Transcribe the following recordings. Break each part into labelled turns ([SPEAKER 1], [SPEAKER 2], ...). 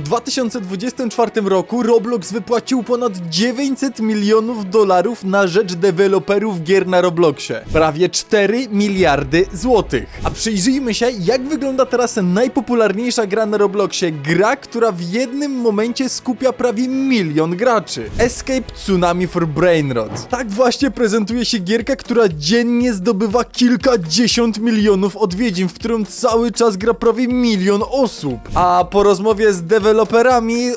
[SPEAKER 1] W 2024 roku Roblox wypłacił ponad 900 milionów dolarów na rzecz deweloperów gier na Robloxie. Prawie 4 miliardy złotych. A przyjrzyjmy się, jak wygląda teraz najpopularniejsza gra na Robloxie. Gra, która w jednym momencie skupia prawie milion graczy. Escape Tsunami for Brainrot. Tak właśnie prezentuje się gierka, która dziennie zdobywa kilkadziesiąt milionów odwiedzin, w którą cały czas gra prawie milion osób. A po rozmowie z deweloperami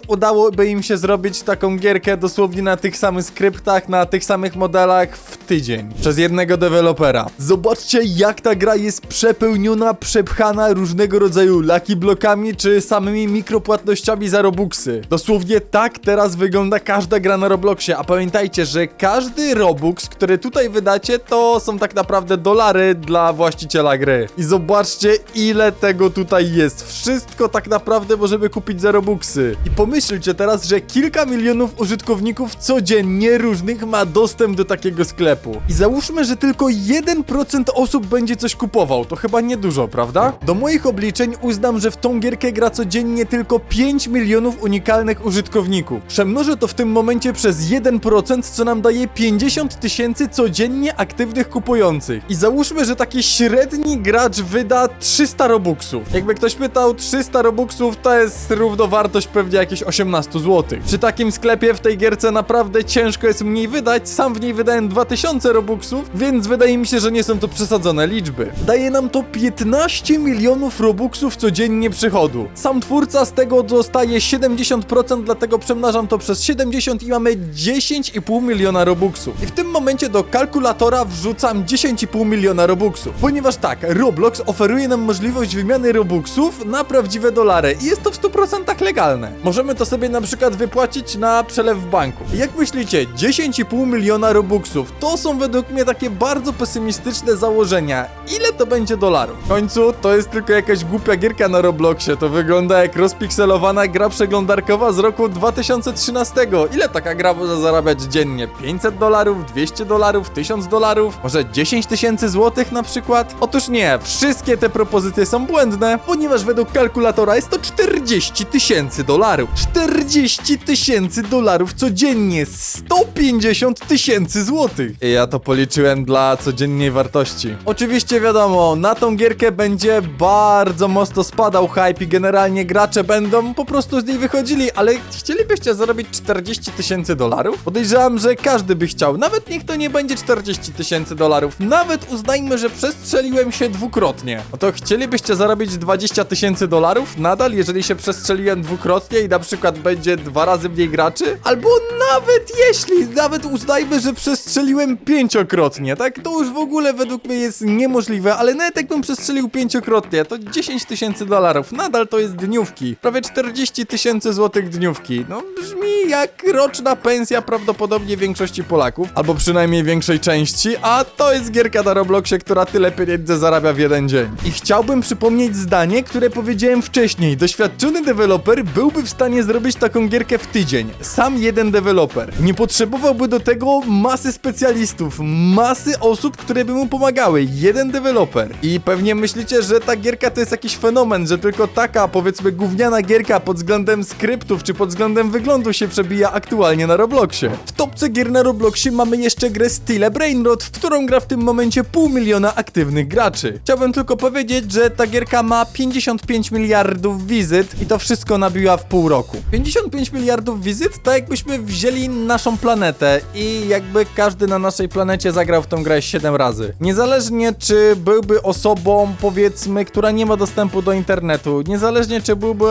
[SPEAKER 1] udałoby im się zrobić taką gierkę dosłownie na tych samych skryptach, na tych samych modelach w tydzień. Przez jednego dewelopera. Zobaczcie jak ta gra jest przepełniona, przepchana różnego rodzaju lucky blokami czy samymi mikropłatnościami za robuxy. Dosłownie tak teraz wygląda każda gra na Robloxie, a pamiętajcie, że każdy robux, który tutaj wydacie, to są tak naprawdę dolary dla właściciela gry. I zobaczcie ile tego tutaj jest. Wszystko tak naprawdę możemy kupić za robuxy. I pomyślcie teraz, że kilka milionów użytkowników codziennie różnych ma dostęp do takiego sklepu. I załóżmy, że tylko 1% osób będzie coś kupował. To chyba niedużo, prawda? Do moich obliczeń uznam, że w tą gierkę gra codziennie tylko 5 milionów unikalnych użytkowników. Przemnożę to w tym momencie przez 1%, co nam daje 50 tysięcy codziennie aktywnych kupujących. I załóżmy, że taki średni gracz wyda 300 robuxów. Jakby ktoś pytał, 300 robuxów to jest równowartość pewnie jakieś 18 zł. Przy takim sklepie w tej gierce naprawdę ciężko jest mniej wydać. Sam w niej wydałem 2000 robuxów, więc wydaje mi się, że nie są to przesadzone liczby. Daje nam to 15 milionów robuxów codziennie przychodu. Sam twórca z tego dostaje 70%, dlatego przemnażam to przez 70 i mamy 10,5 miliona robuxów. I w tym momencie do kalkulatora wrzucam 10,5 miliona robuxów. Ponieważ tak, Roblox oferuje nam możliwość wymiany robuxów na prawdziwe dolary i jest to w 100% legalne. Możemy to sobie na przykład wypłacić na przelew w banku. Jak myślicie, 10,5 miliona robuxów to są według mnie takie bardzo pesymistyczne założenia. Ile to będzie dolarów? W końcu to jest tylko jakaś głupia gierka na Robloxie. To wygląda jak rozpikselowana gra przeglądarkowa z roku 2013. Ile taka gra może zarabiać dziennie? 500 dolarów, 200 dolarów, 1000 dolarów? Może 10 tysięcy złotych na przykład? Otóż nie, wszystkie te propozycje są błędne, ponieważ według kalkulatora jest to 40 tysięcy dolarów. 40 tysięcy dolarów codziennie, 150 tysięcy złotych. I ja to policzyłem dla codziennej wartości. Oczywiście wiadomo, na tą gierkę będzie bardzo mocno spadał hype i generalnie gracze będą po prostu z niej wychodzili, ale chcielibyście zarobić 40 tysięcy dolarów? Podejrzewam, że każdy by chciał, nawet niech to nie będzie 40 tysięcy dolarów, nawet uznajmy, że przestrzeliłem się dwukrotnie. No to chcielibyście zarobić 20 tysięcy dolarów nadal, jeżeli się przestrzeliłem dwukrotnie i na przykład będzie dwa razy mniej graczy? Albo nawet jeśli, nawet uznajmy, że przestrzeliłem pięciokrotnie, tak? To już w ogóle według mnie jest niemożliwe, ale nawet jakbym przestrzelił pięciokrotnie, to 10 tysięcy dolarów, nadal to jest dniówki. Prawie 40 tysięcy złotych dniówki. No brzmi jak roczna pensja prawdopodobnie większości Polaków, albo przynajmniej większej części, a to jest gierka na Robloxie, która tyle pieniędzy zarabia w jeden dzień. I chciałbym przypomnieć zdanie, które powiedziałem wcześniej. Doświadczony deweloper byłby w stanie zrobić taką gierkę w tydzień. Sam jeden deweloper. Nie potrzebowałby do tego masy specjalistów, masy osób, które by mu pomagały. Jeden deweloper. I pewnie myślicie, że ta gierka to jest jakiś fenomen, że tylko taka, powiedzmy, gówniana gierka pod względem skryptów czy pod względem wyglądu się przebija aktualnie na Robloxie. W topce gier na Robloxie mamy jeszcze grę Stile Brainrot, w którą gra w tym momencie pół miliona aktywnych graczy. Chciałbym tylko powiedzieć, że ta gierka ma 55 miliardów wizyt i to wszystko nabiła w pół roku. 55 miliardów wizyt to jakbyśmy wzięli naszą planetę i jakby każdy na naszej planecie zagrał w tą grę 7 razy. Niezależnie czy byłby osobą, powiedzmy, która nie ma dostępu do internetu, niezależnie czy byłby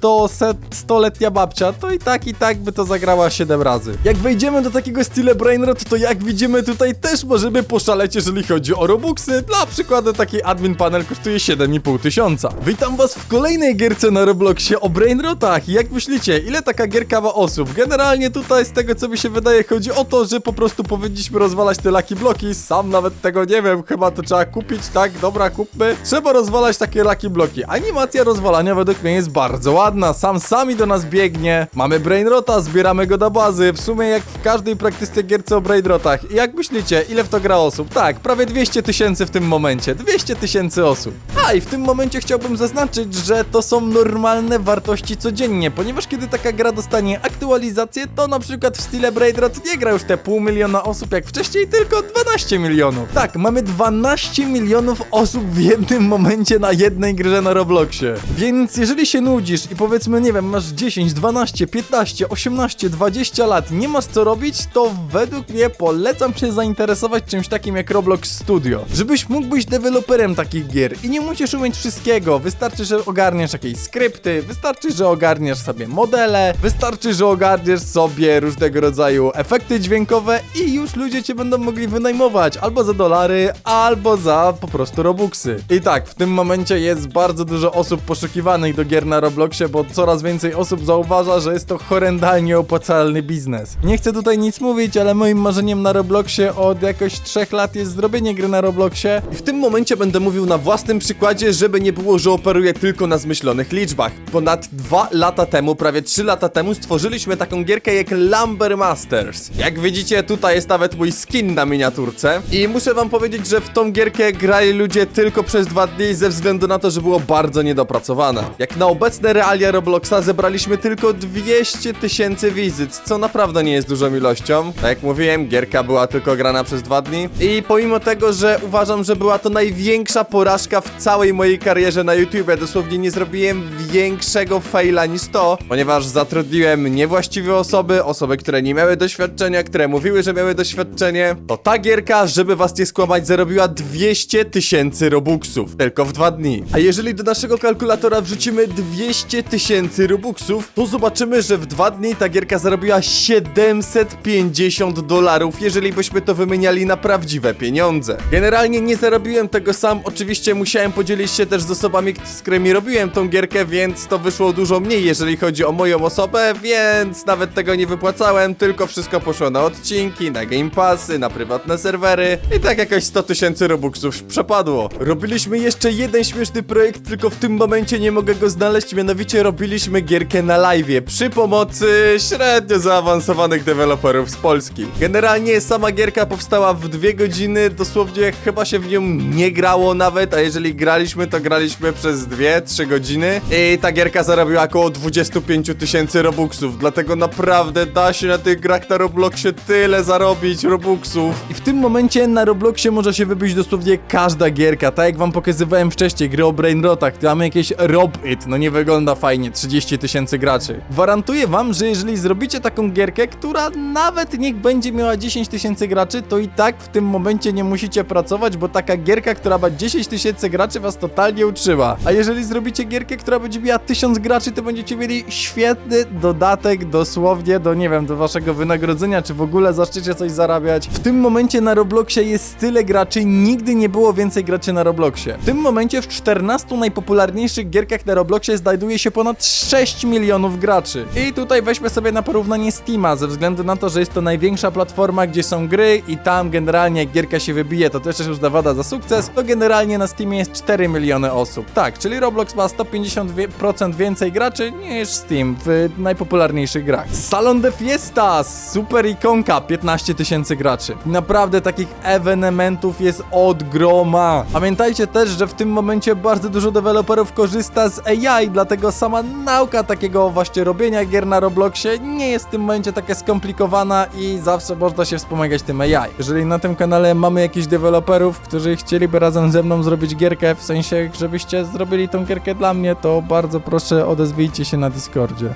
[SPEAKER 1] to set 100-letnia babcia, to i tak i tak by to zagrała 7 razy. Jak wejdziemy do takiego stile Brainrot, to jak widzimy tutaj też możemy poszaleć, jeżeli chodzi o Robuxy. Dla przykładu taki admin panel kosztuje 7,5 tysiąca. Witam was w kolejnej gierce na Robloxie o Brainrotach. Jak myślicie, ile taka gierka ma osób? Generalnie tutaj z tego co mi się wydaje chodzi o to, że po prostu powinniśmy rozwalać te laki bloki. Sam nawet tego nie wiem, chyba to trzeba kupić, tak? Dobra, kupmy. Trzeba rozwalać takie laki bloki. Animacja rozwalania według mnie jest bardzo ładna. Sam sami do nas biegnie. Mamy Brainrota, zbieramy go do bazy. W sumie jak w każdej praktycznej gierce o Brainrotach. I jak myślicie, ile w to gra osób? Tak, prawie 200 tysięcy w tym momencie. 200 tysięcy osób. A i w tym momencie chciałbym zaznaczyć, że to są normalne wartości możliwości codziennie, ponieważ kiedy taka gra dostanie aktualizację, to na przykład w Stile Braid Rot nie gra już te pół miliona osób jak wcześniej, tylko 12 milionów. Tak, mamy 12 milionów osób w jednym momencie na jednej grze na Robloxie. Więc jeżeli się nudzisz i powiedzmy, nie wiem, masz 10, 12, 15, 18, 20 lat, nie masz co robić, to według mnie polecam się zainteresować czymś takim jak Roblox Studio. Żebyś mógł być deweloperem takich gier i nie musisz umieć wszystkiego, wystarczy, że ogarniesz jakieś skrypty, wystarczy, że ogarniesz sobie modele, wystarczy, że ogarniesz sobie różnego rodzaju efekty dźwiękowe i już ludzie cię będą mogli wynajmować albo za dolary, albo za po prostu robuxy. I tak, w tym momencie jest bardzo dużo osób poszukiwanych do gier na Robloxie, bo coraz więcej osób zauważa, że jest to horrendalnie opłacalny biznes. Nie chcę tutaj nic mówić, ale moim marzeniem na Robloxie od jakoś 3 lat jest zrobienie gry na Robloxie
[SPEAKER 2] I w tym momencie będę mówił na własnym przykładzie, żeby nie było, że operuję tylko na zmyślonych liczbach. Dwa lata temu, prawie trzy lata temu stworzyliśmy taką gierkę jak Lumber Masters. Jak widzicie, tutaj jest nawet mój skin na miniaturce. I muszę wam powiedzieć, że w tą gierkę grali ludzie tylko przez dwa dni ze względu na to, że było bardzo niedopracowane. Jak na obecne realia Robloxa zebraliśmy tylko 200 tysięcy wizyt, co naprawdę nie jest dużą ilością. Tak jak mówiłem, gierka była tylko grana przez dwa dni. I pomimo tego, że uważam, że była to największa porażka w całej mojej karierze na YouTube, dosłownie nie zrobiłem większego faila niż to, ponieważ zatrudniłem niewłaściwe osoby, osoby, które nie miały doświadczenia, które mówiły, że miały doświadczenie, to ta gierka, żeby was nie skłamać, zarobiła 200 tysięcy robuxów tylko w dwa dni. A jeżeli do naszego kalkulatora wrzucimy 200 tysięcy robuxów, to zobaczymy, że w dwa dni ta gierka zarobiła 750 dolarów, jeżeli byśmy to wymieniali na prawdziwe pieniądze. Generalnie nie zarobiłem tego sam, oczywiście musiałem podzielić się też z osobami, z którymi robiłem tą gierkę, więc to wyszło dużo mniej, jeżeli chodzi o moją osobę, więc nawet tego nie wypłacałem, tylko wszystko poszło na odcinki, na game passy, na prywatne serwery i tak jakoś 100 tysięcy robuxów przepadło. Robiliśmy jeszcze jeden śmieszny projekt, tylko w tym momencie nie mogę go znaleźć, mianowicie robiliśmy gierkę na live przy pomocy średnio zaawansowanych deweloperów z Polski. Generalnie sama gierka powstała w dwie godziny, dosłownie chyba się w nią nie grało nawet, a jeżeli graliśmy, to graliśmy przez 2-3 godziny i ta gierka zarobiła około 25 tysięcy robuxów, dlatego naprawdę da się na tych grach na Robloxie tyle zarobić robuxów.
[SPEAKER 1] I w tym momencie na Robloxie może się wybić dosłownie każda gierka, tak jak wam pokazywałem wcześniej, gry o Brainrotach, mamy jakieś Rob It, no nie wygląda fajnie, 30 tysięcy graczy. Gwarantuję wam, że jeżeli zrobicie taką gierkę, która nawet niech będzie miała 10 tysięcy graczy, to i tak w tym momencie nie musicie pracować, bo taka gierka, która ma 10 tysięcy graczy was totalnie utrzyma. A jeżeli zrobicie gierkę, która będzie miała 1000 graczy, to będziecie mieli świetny dodatek dosłownie do, nie wiem, do waszego wynagrodzenia, czy w ogóle zaczniecie coś zarabiać. W tym momencie na Robloxie jest tyle graczy, nigdy nie było więcej graczy na Robloxie. W tym momencie w 14 najpopularniejszych gierkach na Robloxie znajduje się ponad 6 milionów graczy. I tutaj weźmy sobie na porównanie Steama, ze względu na to, że jest to największa platforma, gdzie są gry i tam generalnie jak gierka się wybije, to też jest uznawana za sukces, to generalnie na Steamie jest 4 miliony osób. Tak, czyli Roblox ma 150% więcej graczy niż Steam w najpopularniejszych grach. Salon de Fiesta, super ikonka, 15 tysięcy graczy. Naprawdę takich ewenementów jest od groma. Pamiętajcie też, że w tym momencie bardzo dużo deweloperów korzysta z AI, dlatego sama nauka takiego właśnie robienia gier na Robloxie nie jest w tym momencie taka skomplikowana i zawsze można się wspomagać tym AI. Jeżeli na tym kanale mamy jakichś deweloperów, którzy chcieliby razem ze mną zrobić gierkę, w sensie, żebyście zrobili tą gierkę dla mnie, to bardzo proszę odezwijcie się na Discordzie.